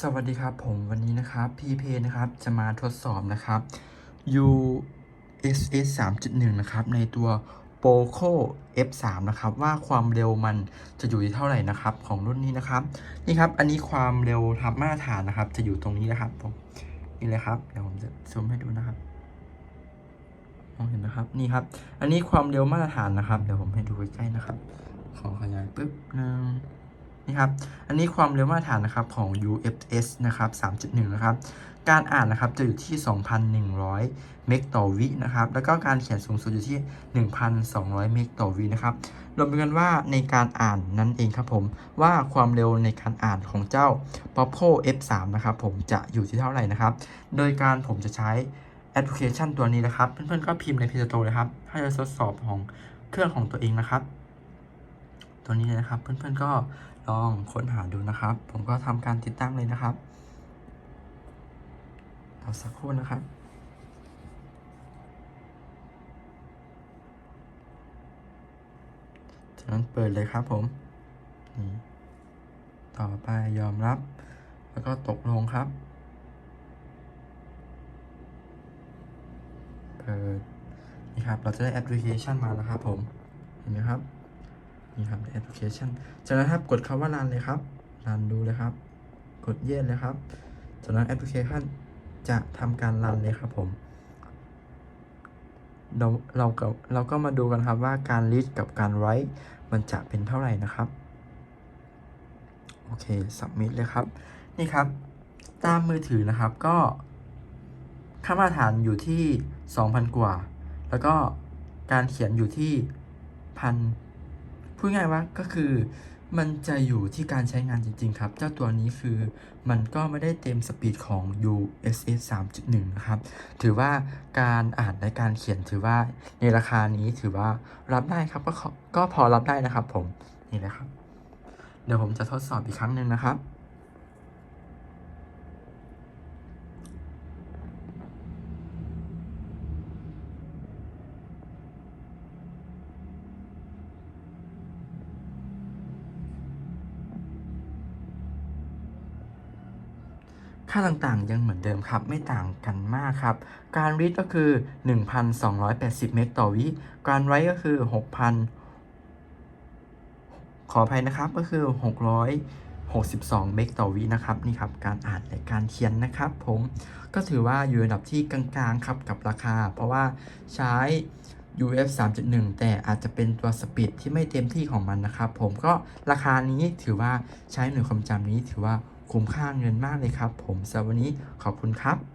สวัสดีครับผมวันนี้นะครับ PP นะครับจะมาทดสอบนะครับ USS 3.1 นะครับในตัว Poco F3 นะครับว่าความเร็วมันจะอยู่ที่เท่าไหร่นะครับของรุ่นนี้นะครับนี่ครับอันนี้ความเร็วทับมาตรฐานนะครับ จะอยู่ตรงนี้นะครับผมนี่เลยครับเดี๋ยวผมจะซูมให้ดูนะครับมองเห็นนะครับนี่ครับ อันนี้ความเร็วมาตรฐานนะครับ เดี๋ยวผมให้ดูใกล้ๆนะครับ ขอขยายปึ๊บหนึ่ง นี่ครับ อันนี้ความเร็วมาตรฐานนะครับของ UFS นะครับ 3.1 นะครับ การอ่านนะครับจะอยู่ที่ 2,100 เมกต่อวินะครับ แล้วก็การเขียนสูงสุดอยู่ที่ 1,200 เมกต่อวินะครับ รวมไปกันว่าในการอ่านนั่นเองครับผม ว่าความเร็วในการอ่านของเจ้า Poco F3 นะครับผมจะอยู่ที่เท่าไหร่นะครับ โดยการผมจะใช้แอปพลิเคชันตัวนี้นะครับ เพื่อนๆก็พิมพ์ใน Play Store เลยครับ ถ้าจะทดสอบของเครื่องของตัวเองนะครับ ตัวนี้เลยนะครับ เพื่อนๆก็ลองค้นหาดูนะครับ ผมก็ทำการติดตั้งเลยนะครับรอสักครู่นะครับจากนั้นเปิดเลยครับผมนี่ต่อไปยอมรับ แล้วก็ตกลงครับ เปิดนี่ครับ เราจะได้แอปพลิเคชันมาแล้วครับผม เห็นไหมครับ นี่ครับแอปพลิเคชันจากนั้นครับกดคำว่า run เลยครับ run ดูเลยครับ กดเย็นเลยครับจากนั้นแอปพลิเคชันจะทำการ run เลยครับผมเราเราก็เราก็มาดูกันครับว่าการ read กับการ write มันจะเป็นเท่าไหร่นะครับ โอเค submit เลยครับ นี่ครับ ตามมือถือนะครับก็ค่ามาตรฐานอยู่ที่ 2,000 กว่า แล้วก็การเขียนอยู่ที่พัน พูดง่ายว่าก็คือมันจะอยู่ที่การใช้งานจริง ๆ ครับ เจ้าตัวนี้คือมันก็ไม่ได้เต็มสปีดของ USS 3.1 นะครับ ถือว่าการอ่านและการเขียนถือว่าในราคานี้ถือว่ารับได้ครับ ก็ก็พอรับได้นะครับผม นี่แหละครับ เดี๋ยวผมจะทดสอบอีกครั้งหนึ่งนะครับ ค่าต่างๆ ยังเหมือนเดิมครับ ไม่ต่างกันมากครับ การ read ก็คือ 1,280 เมกต่อวิ การ write ก็คือ 6,000 ขออภัยนะครับก็คือ 662 เมกต่อวินะครับนี่ครับการอ่านและการเขียนนะครับ ผมก็ถือว่าอยู่ระดับที่กลางๆครับกับราคา เพราะว่าใช้ UF 3.1 แต่อาจจะเป็นตัวสปีดที่ไม่เต็มที่ของมันนะครับ ผมก็ราคานี้ถือว่าใช้หน่วยความจำนี้ถือว่า คุ้มค่าเงินมากเลยครับ ผมสำหรับวันนี้ขอบคุณครับ